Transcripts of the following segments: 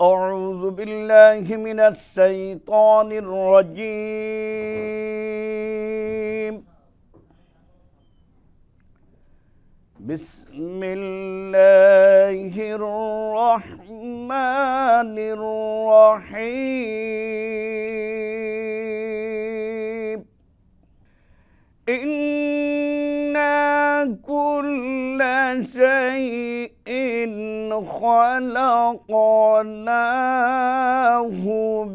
أعوذ بالله من الشيطان الرجيم. بسم الله الرحمن الرحيم. إنا كل شيء خلقناه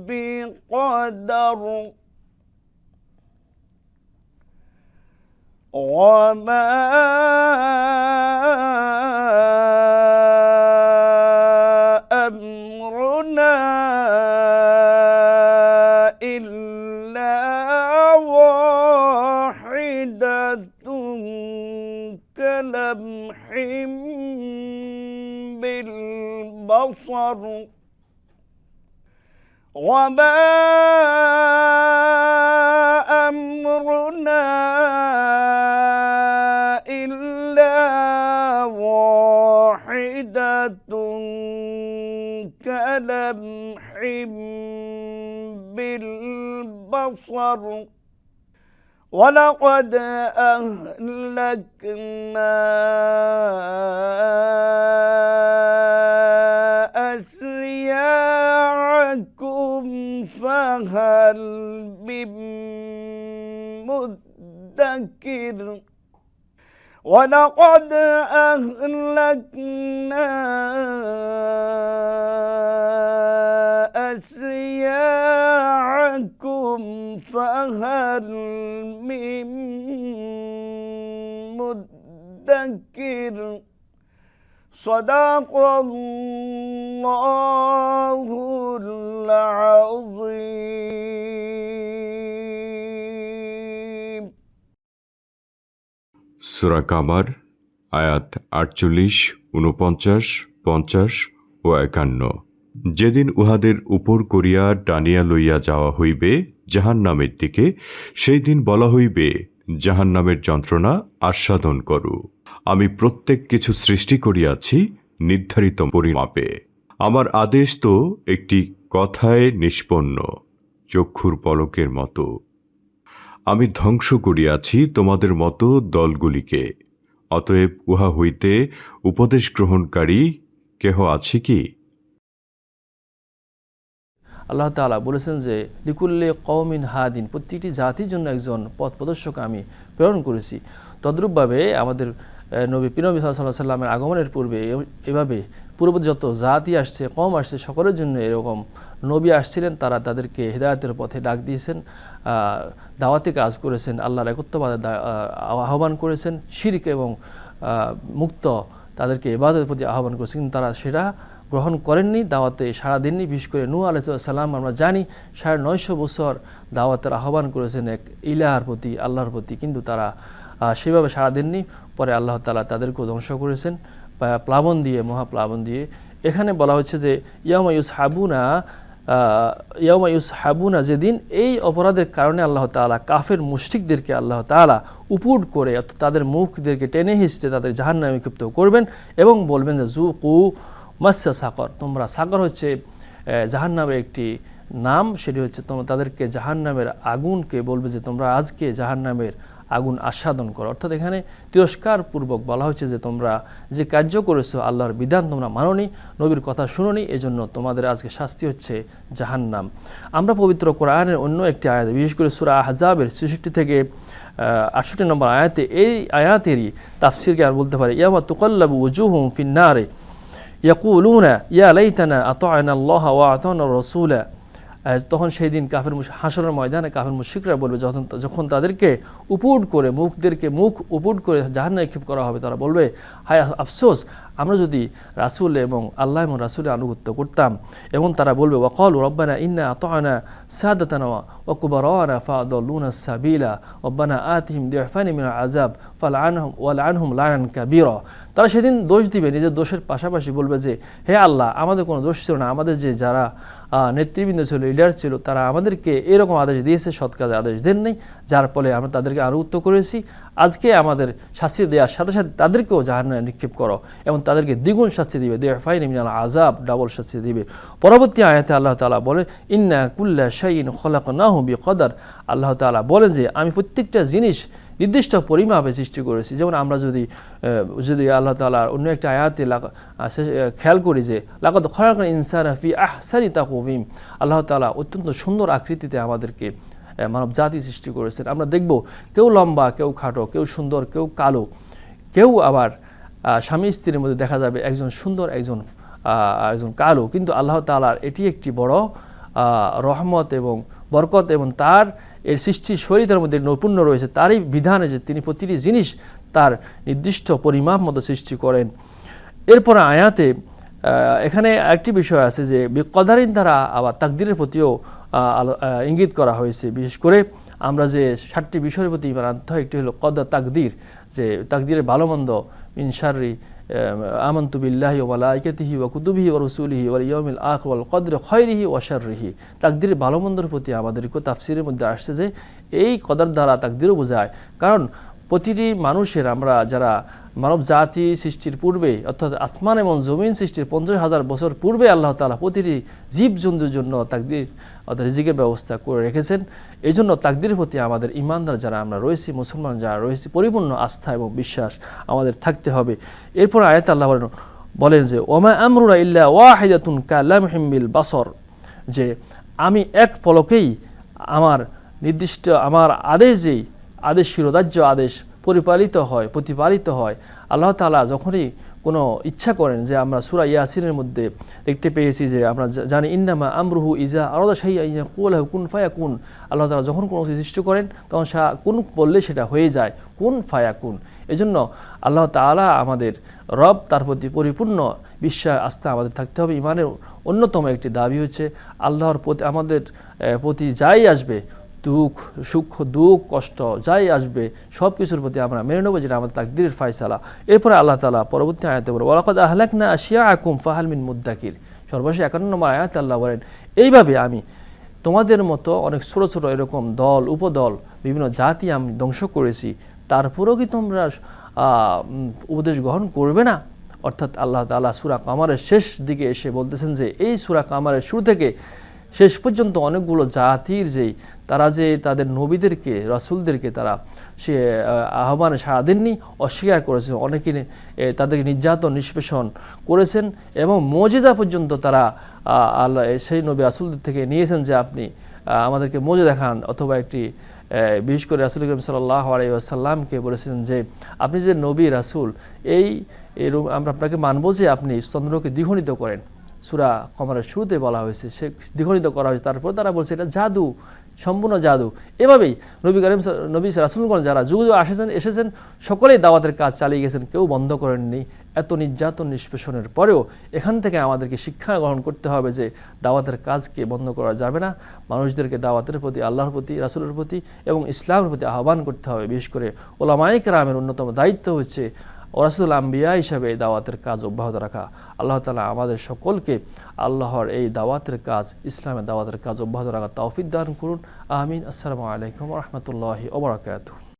بقدر وما أمرنا إلا واحدة كلمح بالبصر وما أمرنا إلا واحدة كلمح بالبصر ولقد أهلكنا أشياعكم فهل من مدكر ولقد أهلكنا أشياعكم فهل من مدكر صدق الله العظيم সুরা কামার আয়াত আটচল্লিশ উনপঞ্চাশ পঞ্চাশ ও একান্ন যেদিন উহাদের উপর করিয়া টানিয়া লইয়া যাওয়া হইবে জাহান নামের দিকে, সেই দিন বলা হইবে জাহান নামের যন্ত্রণা আস্বাদন করু। আমি প্রত্যেক কিছু সৃষ্টি করিয়াছি নির্ধারিত পরিমাপে। আমার আদেশ তো একটি কথায় নিষ্পন্ন, চক্ষুর পলকের মতো। আমি ধ্বংস করিয়াছি তোমাদের মতো দলগুলিকে, অতএব উহা হইতে উপদেশ গ্রহণকারী কেহ আছে কি? আল্লাহ তাআলা বলেছেন যে লিকুল্লে কৌমিন হাদিন প্রত্যেকটি জাতির জন্য একজন পথ প্রদর্শক আমি প্রেরণ করেছি। তদ্রূপভাবে আমাদের নবী পিনবী সাল্লাহ সাল্লামের আগমনের পূর্বে এভাবে পূর্ব যত জাতি আসছে কম আসছে সকলের জন্য এরকম নবী আসছিলেন তারা তাদেরকে হেদায়তের পথে ডাক দিয়েছেন দাওয়াতে কাজ করেছেন আল্লাহর আহ, আহ্বান করেছেন শিরক এবং মুক্ত তাদেরকে এবাদের প্রতি আহ্বান করেছেন কিন্তু তারা সেটা গ্রহণ করেননি, দাওয়াতে সারা দিনই বিশেষ করে নূ আলাইসাল্লাম আমরা জানি, সাড়ে নয়শো বছর দাওয়াতের আহ্বান করেছেন এক ইলাহার প্রতি, আল্লাহর প্রতি। কিন্তু তারা সেভাবে সারা দিননি। পরে আল্লাহ তালা তাদেরকেও ধ্বংস করেছেন। প্লাবন দিয়ে, মহাপ্লাবন দিয়ে। এখানে বলা হচ্ছে যে ইয়ামায়ুস হাবুনা ইয়ামায়ুস হাবুনা যেদিন এই অপরাধের কারণে আল্লাহ তাআলা কাফের মুশরিকদেরকে আল্লাহ তাআলা উপুট করে, অর্থাৎ তাদের মুখদেরকে টেনে হিসড়ে তাদের জাহান্নামে ক্ষিপ্ত করবেন এবং বলবেন যে জু কু মাস্যা সাকর তোমরা সাকর হচ্ছে আহ, জাহান্নামের একটি নাম। সেটি হচ্ছে তোমরা তাদেরকে জাহান্নামের আগুনকে বলবে যে তোমরা আজকে জাহান্নামের আগুন আস্বাদন করো। অর্থাৎ এখানে তিরস্কার পূর্বক বলা হচ্ছে যে তোমরা যে কার্য করেছ আল্লাহর বিধান তোমরা মানোনি নবীর কথা শুনোনি এজন্য তোমাদের আজকে শাস্তি হচ্ছে জাহান্নাম। আমরা পবিত্র কোরআনের অন্য একটি আয়াত বিশেষ করে সুরা আহজাবের ছেষট্টি থেকে আটষট্টি নম্বর আয়াতে এই আয়াতেরই তাফসিরকে আর বলতে পারে ইয়ামা তুকল্লাবু ওজুহুম ফিন্নারে। ইয়াকুলুনা ইয়া লাইতানা আল্লাহ ওয়া আতা'না রাসূলা তখন সেই দিন কাফের মুশ হাসরের ময়দানে কাফের মুশরিকরা বলবে, যখন যখন তাদেরকে উপুট করে, মুখদেরকে মুখ উপুট করে জাহান্নামে নিক্ষেপ করা হবে, তারা বলবে, হায় আফসোস আমরা যদি রাসূল এবং আল্লাহ এবং রাসূলের আনুগত্য করতাম এবং তারা বলবে, ওয়াকালু রব্বানা ইন্না আতা'না সাদাতানা ওয়া কুবারানা ফাদাল্লুনা সাবিলা, রব্বানা আতিহিম দিফানি মিন আযাব ফালআনহুম ওয়ালআনহুম লানান কাবীরা। তারা সেদিন দোষ দিবে, নিজের দোষের পাশাপাশি বলবে যে, হে আল্লাহ, আমাদের কোনো দোষ ছিল না। আমাদের যে যারা নেতৃবৃন্দ ছিল লিডার ছিল, তারা আমাদেরকে এরকম আদেশ দিয়েছে, সৎ কাজে আদেশ দেননি। যার ফলে আমরা তাদেরকে আনুগত্য করেছি। আজকে আমাদের শাস্তি দেওয়ার সাথে সাথে তাদেরকেও জাহান্নামে নিক্ষেপ করো এবং তাদেরকে দ্বিগুণ শাস্তি দিবে। দে ফাইন মিনাল আজাব ডাবল শাস্তি দিবে। পরবর্তী আয়াতে আল্লাহ তাআলা বলেন, ইন্না কুল্লা শাইন খলাকনাহু বিকদার। আল্লাহ তাআলা বলেন যে, আমি প্রত্যেকটা জিনিস নির্দিষ্ট পরিমাপে সৃষ্টি করেছি। যেমন আমরা যদি যদি আল্লাহ তাআলার অন্য একটা আয়াতে খেয়াল করি যে, লাকাদ খলাকাল ইনসানা ফি আহসানি তাকওয়িম। আল্লাহ তালা অত্যন্ত সুন্দর আকৃতিতে আমাদেরকে মানব জাতি সৃষ্টি করেছেন। আমরা দেখব কেউ লম্বা, কেউ খাটো, কেউ সুন্দর, কেউ কালো। কেউ আবার স্বামী স্ত্রীর মধ্যে দেখা যাবে একজন সুন্দর, একজন একজন কালো। কিন্তু আল্লাহ তাআলার এটি একটি বড় রহমত এবং বরকত এবং তার এর সৃষ্টি শরীরের মধ্যে নৈপুণ্য রয়েছে। তারই বিধানে যে তিনি প্রতিটি জিনিস তার নির্দিষ্ট পরিমাপ মতো সৃষ্টি করেন। এরপর আয়াতে এখানে একটি বিষয় আছে যে কদারিন দ্বারা আবার তাকদিরের প্রতিও ইঙ্গিত করা হয়েছে। বিশেষ করে আমরা যে সাতটি বিষয়ের প্রতি ইমান আনতে হয় একটি হলো কদা তাকদির, যে তাকদিরের ভালো মন্দ মিনসারি আমন্তু বিল্লাহি ওয়া মালাইকাতিহি ওয়া কুতুবিহি ওয়া রসুলিহি ওয়াল ইয়াউমিল আখির ওয়াল কদরি খায়রিহি ওয়া শাররিহি। তাকদিরের ভালো মন্দর প্রতি আমাদেরকে তাফসিরের মধ্যে আসছে যে, এই কদর দ্বারা তাকদিরও বোঝায়। কারণ প্রতিটি মানুষের আমরা যারা মানব জাতি সৃষ্টির পূর্বে, অর্থাৎ আসমান এবং জমিন সৃষ্টির পঞ্চাশ হাজার বছর পূর্বে আল্লাহ তাআলা প্রতিটি জীবজন্তুর জন্য তাকদির, অর্থাৎ রিজিকের ব্যবস্থা করে রেখেছেন। এই জন্য তাকদির প্রতি আমাদের ইমানদার যারা আমরা রয়েছি, মুসলমান যারা রয়েছি, পরিপূর্ণ আস্থা এবং বিশ্বাস আমাদের থাকতে হবে। এরপর আয়াত আল্লাহ বলেন যে, ওমা আমরুরা ইল্লা ওয়াহিদাতুন কালামহিমিল বাসর যে, আমি এক পলকেই আমার নির্দিষ্ট, আমার আদেশ যেই, আদেশ শিরোধার্য আদেশ পরিপালিত হয়, প্রতিপালিত হয়। আল্লাহ তাআলা যখনই কোনো ইচ্ছা করেন যে আমরা সুরা ইয়াসিনের মধ্যে দেখতে পেয়েছি যে আমরা জানি, ইন্নামা আমরুহু ইজা আরদা শাইয়া ইয়া কুল কুন ফায়া কুন আল্লাহ তালা যখন কোনো সৃষ্টি করেন, তখন সা, কোন বললে সেটা হয়ে যায়, কোন ফায়া কুন এজন্য আল্লাহ তাআলা আমাদের রব তার প্রতি পরিপূর্ণ বিশ্বাস, আস্থা আমাদের থাকতে হবে। ইমানের অন্যতম একটি দাবি হচ্ছে, আল্লাহর প্রতি, আমাদের প্রতি যাই আসবে দুঃখ, সুখ, দুঃখ, কষ্ট যাই আসবে, সব কিছুর প্রতি আমরা মেনে নেব যেটা আমাদের তাকদিরের ফায়সালা। এরপরে আল্লাহ তালা পরবর্তী আয়াতে বলে ওয়ালাকাদ আহলাক না আসিয়া আকুম ফাহাল মিন মুদ্দাকির। সর্বশেষ একান্ন নম্বর আয়াত আল্লাহ বলেন, এইভাবে আমি তোমাদের মতো অনেক ছোট ছোট এরকম দল, উপদল, বিভিন্ন জাতি আমি ধ্বংস করেছি। তারপরেও কি তোমরা উপদেশ গ্রহণ করবে না? অর্থাৎ আল্লাহ তাআলা সুরা কামারের শেষ দিকে এসে বলতেছেন যে, এই সুরা কামারের শুরু থেকে শেষ পর্যন্ত অনেকগুলো জাতির যেই, তারা যে তাদের নবীদেরকে, রাসূলদেরকে তারা সে আহ্বানে সাড়া দেননি, অস্বীকার করেছেন অনেকে তাদেরকে নির্যাতন, নিষ্পেষণ করেছেন এবং মজিজা পর্যন্ত তারা আল্লাহ সেই নবী রাসুলদের থেকে নিয়েছেন যে আপনি আমাদেরকে মজে দেখান অথবা একটি বিশেষ করে রাসুল করিম সাল্লাহ আলাইসাল্লামকে বলেছেন যে, আপনি যে নবী, রাসূল, এই আমরা আপনাকে মানবো যে আপনি চন্দ্রকে দ্বিগুণিত করেন। সুরা কমরের শুরুতে বলা হয়েছে, সে দ্বিগুণিত করা হয়েছে। তারপর তারা বলছে, এটা জাদু, সম্পূর্ণ জাদু। এভাবেই নবী করিম নবী রাসুলগণ যারা যুগ যুগ এসেছেন এসেছেন, সকলেই দাওয়াতের কাজ চালিয়ে গেছেন, কেউ বন্ধ করেননি। এত নির্যাতন নিষ্পেষণের পরেও এখান থেকে আমাদেরকে শিক্ষা গ্রহণ করতে হবে যে দাওয়াতের কাজকে বন্ধ করা যাবে না। মানুষদেরকে দাওয়াতের প্রতি, আল্লাহর প্রতি, রাসুলের প্রতি এবং ইসলামের প্রতি আহ্বান করতে হবে। বিশেষ করে ওলামাইক রামের অন্যতম দায়িত্ব হচ্ছে ওরাসুল আম্বিয়া হিসাবে এই দাওয়াতের কাজ অব্যাহত রাখা। আল্লাহ তালা আমাদের সকলকে আল্লাহর এই দাওয়াতের কাজ, ইসলামের দাওয়াতের কাজ অব্যাহত রাখা তৌফিক দান করুন। আহমিন আসসালামু আলাইকুম রহমতুল্লাহি ওবরাকাতুহ